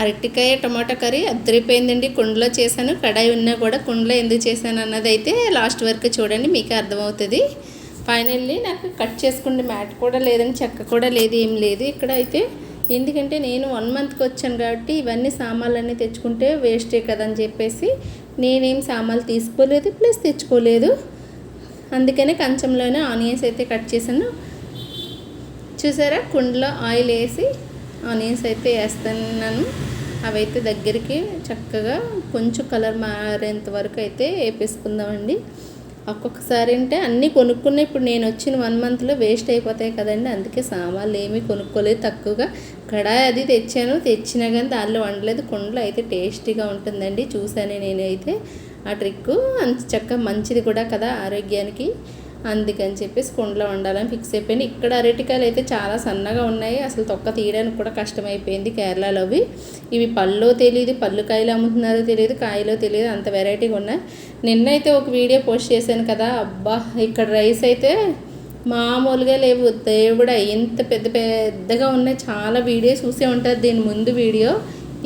అరటికాయ టమాటా కర్రీ అద్దరిపోయిందండి. కుండలో చేశాను. కడాయి ఉన్నా కూడా కుండలో ఎందుకు చేశాను అన్నది అయితే లాస్ట్ వరకు చూడండి మీకే అర్థమవుతుంది. ఫైనల్లీ నాకు కట్ చేసుకుంటే మ్యాట్ కూడా లేదని చెక్క కూడా లేదు ఏం లేదు. ఇక్కడ అయితే ఎందుకంటే నేను వన్ మంత్కి వచ్చాను కాబట్టి ఇవన్నీ సామాన్లన్నీ తెచ్చుకుంటే వేస్టే కదని చెప్పేసి నేనేం సామాన్లు తీసుకోలేదు ప్లస్ తెచ్చుకోలేదు. అందుకనే కంచంలోనే ఆనియన్స్ అయితే కట్ చేశాను. చూసారా? కుండలో ఆయిల్ వేసి ఆనియన్స్ అయితే వేస్తున్నాను. అవైతే దగ్గరికి చక్కగా కొంచెం కలర్ మారేంత వరకు అయితే వేపేసుకుందామండి. ఒక్కొక్కసారి అంటే అన్నీ కొనుక్కున్న ఇప్పుడు నేను వచ్చిన వన్ మంత్లో వేస్ట్ అయిపోతాయి కదండి. అందుకే సామాన్లు ఏమీ కొనుక్కోలేదు. తక్కువగా కడాయి అది తెచ్చాను. తెచ్చినా కానీ దానిలో వండలేదు. కుండలో అయితే టేస్టీగా ఉంటుందండి. చూసాను నేనైతే ఆ ట్రిక్ అంత చక్కగా మంచిది కూడా కదా ఆరోగ్యానికి. అందుకని చెప్పేసి కుండలో వండాలని ఫిక్స్ అయిపోయింది. ఇక్కడ అరటికాయలు అయితే చాలా సన్నగా ఉన్నాయి. అసలు తొక్క తీయడానికి కూడా కష్టమైపోయింది కేరళలో అవి. ఇవి పళ్ళో తెలియదు పళ్ళు కాయలు అమ్ముతున్నారో తెలియదు కాయలో తెలియదు అంత వెరైటీగా ఉన్నాయి. నిన్నైతే ఒక వీడియో పోస్ట్ చేశాను కదా అబ్బా ఇక్కడ రైస్ అయితే మామూలుగా లేవు. దేవుడా ఎంత పెద్ద పెద్దగా ఉన్నాయి. చాలా వీడియో చూసే ఉంటుంది దీని ముందు వీడియో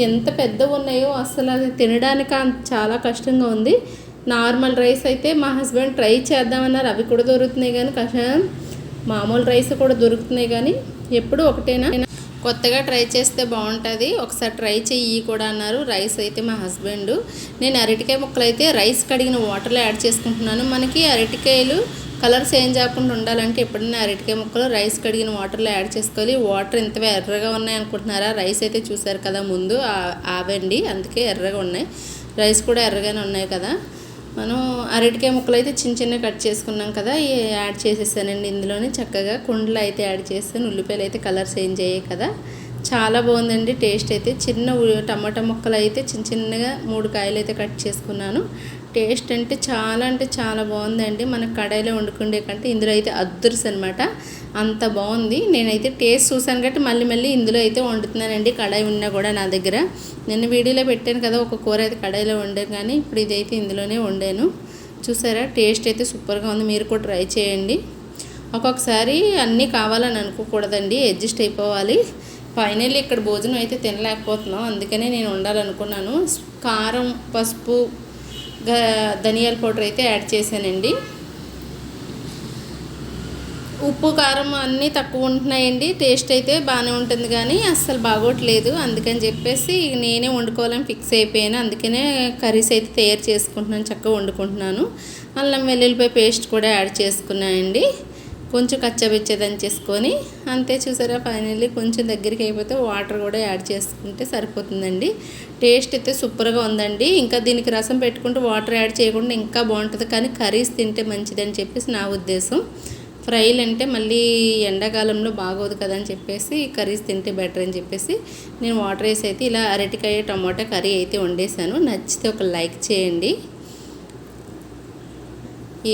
ఎంత పెద్దగా ఉన్నాయో అసలు అది తినడానికి చాలా కష్టంగా ఉంది. నార్మల్ రైస్ అయితే మా హస్బెండ్ ట్రై చేద్దామన్నారు. అవి కూడా దొరుకుతున్నాయి కానీ కషాయం మామూలు రైస్ కూడా దొరుకుతున్నాయి కానీ ఎప్పుడు ఒకటేనా? కొత్తగా ట్రై చేస్తే బాగుంటుంది. ఒకసారి ట్రై చెయ్యి కూడా అన్నారు. రైస్ అయితే మా హస్బెండ్. నేను అరటికాయ ముక్కలు అయితే రైస్ కడిగిన వాటర్లో యాడ్ చేసుకుంటున్నాను. మనకి అరటికాయలు కలర్ చేంజ్ అవ్వకుండా ఉండాలంటే ఎప్పుడైనా అరటికాయ ముక్కలు రైస్ కడిగిన వాటర్లో యాడ్ చేసుకోవాలి. వాటర్ ఇంత ఎర్రగా ఉన్నాయి అనుకుంటున్నారా? రైస్ అయితే చూసారు కదా ముందు. ఆవండి. అందుకే ఎర్రగా ఉన్నాయి. రైస్ కూడా ఎర్రగానే ఉన్నాయి కదా. మనం అరటికాయ ముక్కలు అయితే చిన్న చిన్న కట్ చేసుకున్నాం కదా యాడ్ చేసేసానండి ఇందులోనే చక్కగా కుండలు అయితే యాడ్ చేస్తాను ఉల్లిపాయలు అయితే కలర్ చేంజ్ అయ్యాయి కదా. చాలా బాగుందండి టేస్ట్ అయితే. చిన్న టమాటా ముక్కలు అయితే చిన్న చిన్నగా మూడు కాయలు అయితే కట్ చేసుకున్నాను. టేస్ట్ అంటే చాలా అంటే చాలా బాగుందండి. మన కడాయిలో వండుకుండే కంటే ఇందులో అయితే అద్దుర్స్ అనమాట అంత బాగుంది. నేనైతే టేస్ట్ చూసాను కాబట్టి మళ్ళీ మళ్ళీ ఇందులో అయితే వండుతున్నానండి. కడాయి ఉన్నా కూడా నా దగ్గర. నేను వీడియోలో పెట్టాను కదా ఒక కూర అయితే కడాయిలో వండాను కానీ ఇప్పుడు ఇదైతే ఇందులోనే వండాను. చూసారా? టేస్ట్ అయితే సూపర్గా ఉంది. మీరు కూడా ట్రై చేయండి. ఒక్కొక్కసారి అన్నీ కావాలని అనుకోకూడదండి. అడ్జస్ట్ అయిపోవాలి. ఫైనల్లీ ఇక్కడ భోజనం అయితే తినలేకపోతున్నాం. అందుకనే నేను ఉండాలనుకున్నాను కారం పసుపు ధనియాల పౌడర్ అయితే యాడ్ చేశానండి. ఉప్పు కారం అన్నీ తక్కువ ఉంటున్నాయండి. టేస్ట్ అయితే బాగానే ఉంటుంది కానీ అస్సలు బాగోట్లేదు. అందుకని చెప్పేసి నేనే వండుకోవాలని ఫిక్స్ అయిపోయాను. అందుకనే కర్రీస్ అయితే తయారు చేసుకుంటున్నాను చక్కగా వండుకుంటున్నాను. అల్లం వెల్లుల్లిపాయ పేస్ట్ కూడా యాడ్ చేసుకున్నానండి. కొంచెం కచ్చబెచ్చేదని చేసుకొని అంతే చూసారా ఫైనల్లీ కొంచెం దగ్గరికి అయిపోతే వాటర్ కూడా యాడ్ చేసుకుంటే సరిపోతుందండి. టేస్ట్ అయితే సూపర్గా ఉందండి. ఇంకా దీనికి రసం పెట్టుకుంటే వాటర్ యాడ్ చేయకుండా ఇంకా బాగుంటుంది. కానీ కర్రీస్ తింటే మంచిదని చెప్పేసి నా ఉద్దేశం. ఫ్రైలు అంటే మళ్ళీ ఎండాకాలంలో బాగోదు కదా అని చెప్పేసి కర్రీస్ తింటే బెటర్ అని చెప్పేసి నేను వాటర్ వేసి అయితే ఇలా అరటికాయ టమాటా కర్రీ అయితే వండేసాను నచ్చితే ఒక లైక్ చేయండి.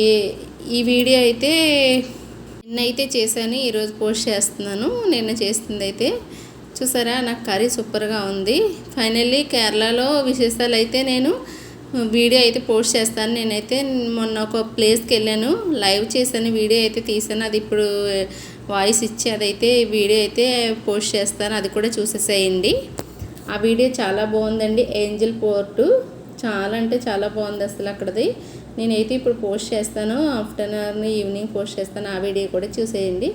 ఈ ఈ వీడియో అయితే నిన్నైతే చేశాను ఈరోజు పోస్ట్ చేస్తున్నాను నిన్న చేస్తుంది అయితే చూసారా నాకు కర్రీ సూపర్గా ఉంది. ఫైనల్లీ కేరళలో విశేషాలు అయితే నేను వీడియో అయితే పోస్ట్ చేస్తాను. నేనైతే మొన్న ఒక ప్లేస్కి వెళ్ళాను లైవ్ చేశాను వీడియో అయితే తీసాను అది ఇప్పుడు వాయిస్ ఇచ్చి అదైతే వీడియో అయితే పోస్ట్ చేస్తాను. అది కూడా చూసేసేయండి. ఆ వీడియో చాలా బాగుందండి. ఏంజల్ పోర్టు చాలా అంటే చాలా బాగుంది అసలు అక్కడది. నేనైతే ఇప్పుడు పోస్ట్ చేస్తాను. ఆఫ్టర్నూన్ ఈవినింగ్ పోస్ట్ చేస్తాను. ఆ వీడియో కూడా చూసేయండి.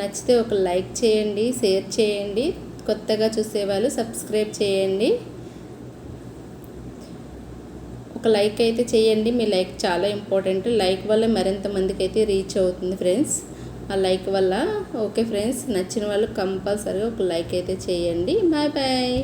నచ్చితే ఒక లైక్ చేయండి షేర్ చేయండి. కొత్తగా చూసేవాళ్ళు సబ్స్క్రైబ్ చేయండి. ఒక లైక్ అయితే చేయండి. మీ లైక్ చాలా ఇంపార్టెంట్. లైక్ వల్ల మరింత మందికి అయితే రీచ్ అవుతుంది ఫ్రెండ్స్. ఆ లైక్ వల్ల. Okay friends. నచ్చిన వాళ్ళు కంపల్సరీగా ఒక లైక్ అయితే చేయండి. Bye bye.